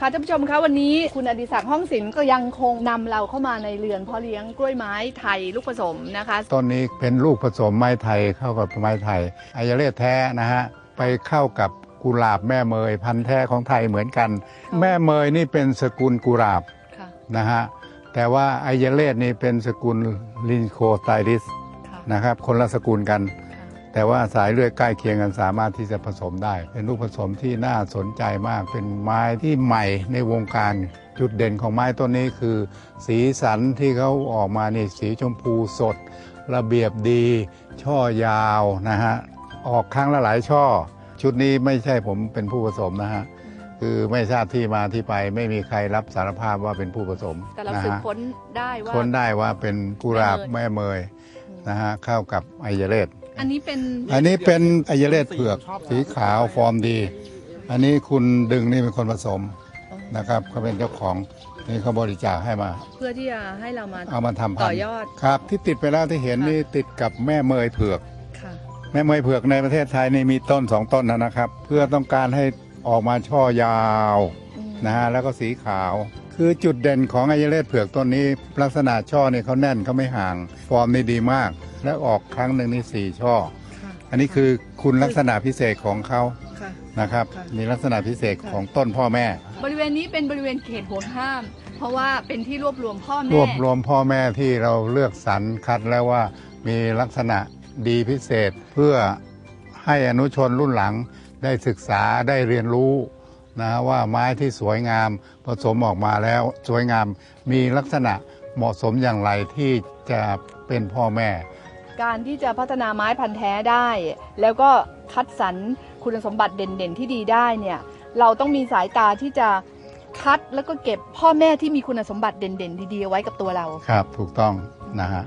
ค่ะท่านผู้ชมคะวันนี้คุณอดิศักดิ์ห้องศิลป์ก็ยังคงนำเราเข้ามาในเรือนเพาะเลี้ยงกล้วยไม้ไทยลูกผสมนะคะต้นนี้เป็นลูกผสมไม้ไทยเข้ากับไม้ไทยอายเลศแท้นะฮะไปเข้ากับกุหลาบแม่เมยพันธุ์แท้ของไทยเหมือนกัน แม่เมยนี่เป็นสกุลกุหลาบะนะฮะแต่ว่าอายเลศนี่เป็นสกุลลินโคไตริสนะครับคนละสกุลกัน แต่ว่าสายเลือดใกล้เคียงกันสามารถที่จะผสมได้ เป็นลูกผสมที่น่าสนใจมาก เป็นไม้ที่ใหม่ในวงการจุดเด่นของไม้ต้นนี้คือ สีสันที่เขาออกมานี่สีชมพูสด ระเบียบดี ช่อยาวนะฮะออกครั้งละหลายช่อ ชุดนี้ไม่ใช่ผมเป็นผู้ผสมนะฮะคือไม่ทราบที่มาที่ไปไม่มีใครรับสารภาพว่าเป็นผู้ผสมแต่เรานะสืบฮะค้นได้ว่าค้นได้ว่าเป็นกุหลาบแม่แม่เมเมยยนะฮะเข้ากับไอยเลศ อันนี้เป็นอันนี้เป็นอายเลศเผือกสีขาวฟอร์มดี อันนี้คุณดึงนี่เป็นคนผสมนะครับเขาเป็นเจ้าของนี่เขาบริจาคให้มา เพื่อที่จะให้เรามาเอามาทำพันต่อธุ์ยอด ครับ ที่ติดไปแล้วที่เห็นค่ะนี่ติดกับแม่เมยเผือก ค่ะ แม่เมยเผือกในประเทศไทยนี่มีต้นสองต้นนะครับ เพื่อต้องการให้ออกมาช่อยาวอืม นะฮะแล้วก็สีขาว คือจุดเด่นของอายเลศเผือกต้นนี้ ลักษณะช่อเนี่ยเขาแน่นเขาไม่ห่าง ฟอร์มนี่ดีมาก แล้วออกครั้งหนึ่งนี่สี่ช่อค่ะอันนี้คือคุณลักษณะพิเศษของเขาค่ะ นะครับค่ะ มีลักษณะพิเศษค่ะของต้นพ่อแม่ บริเวณนี้เป็นบริเวณเขตห่วงห้าม เพราะว่าเป็นที่รวบรวมพ่อแม่รวบรวมพ่อแม่ที่เราเลือกสรรคัดแล้วว่ามีลักษณะดีพิเศษเพื่อให้อนุชนรุ่นหลังได้ศึกษาได้เรียนรู้ นะว่าไม้ที่สวยงามผสมออกมาแล้วสวยงามมีลักษณะเหมาะสมอย่างไรที่จะเป็นพ่อแม่ การที่จะพัฒนาไม้พันธุ์แท้ได้ แล้วก็คัดสรรคุณสมบัติเด่นๆที่ดีได้เนี่ยเราต้องมีสายตาที่จะคัดแล้วก็เก็บพ่อแม่ที่มีคุณสมบัติเด่นๆ ดีๆเอาไว้กับตัวเราครับ ถูกต้องนะฮะ